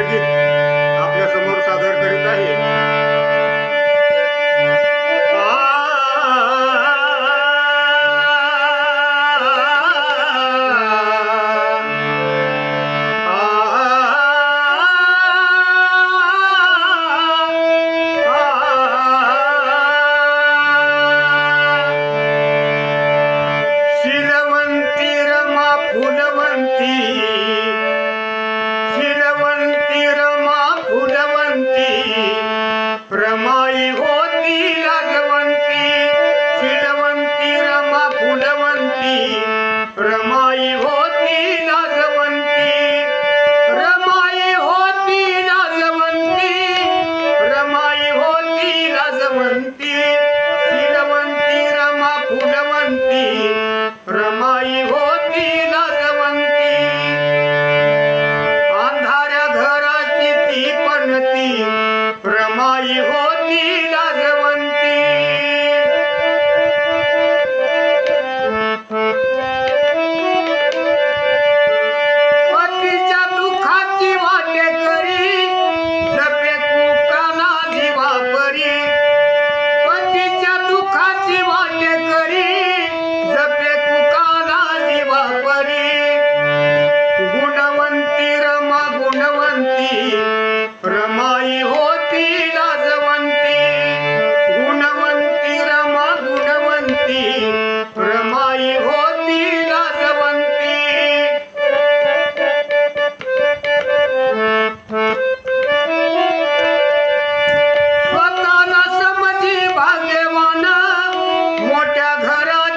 संगीत आपल्यासमोर सादर करीत आहे. होती लाजवंती अंधाऱ्या घराची ती पण ती रमाई होती लाजवंती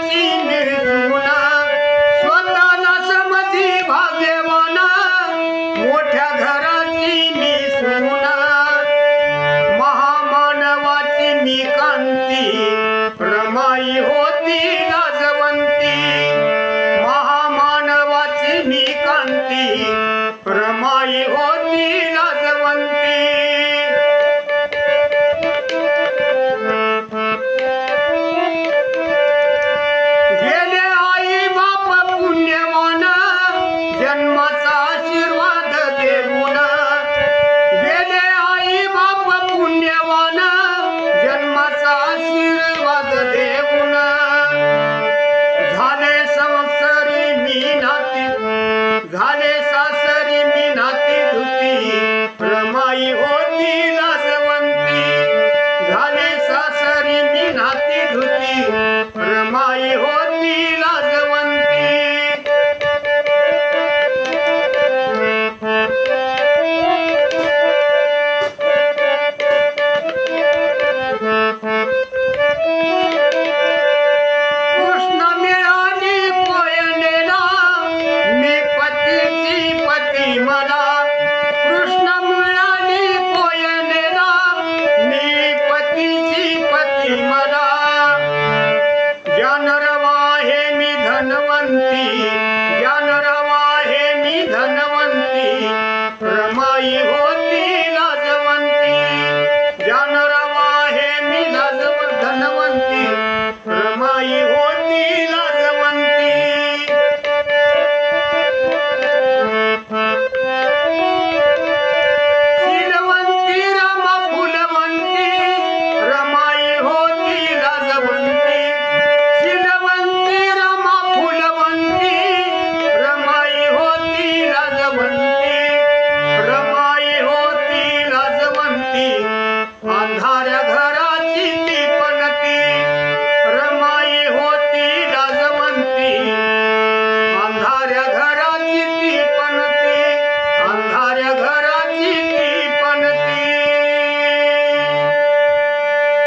Amen.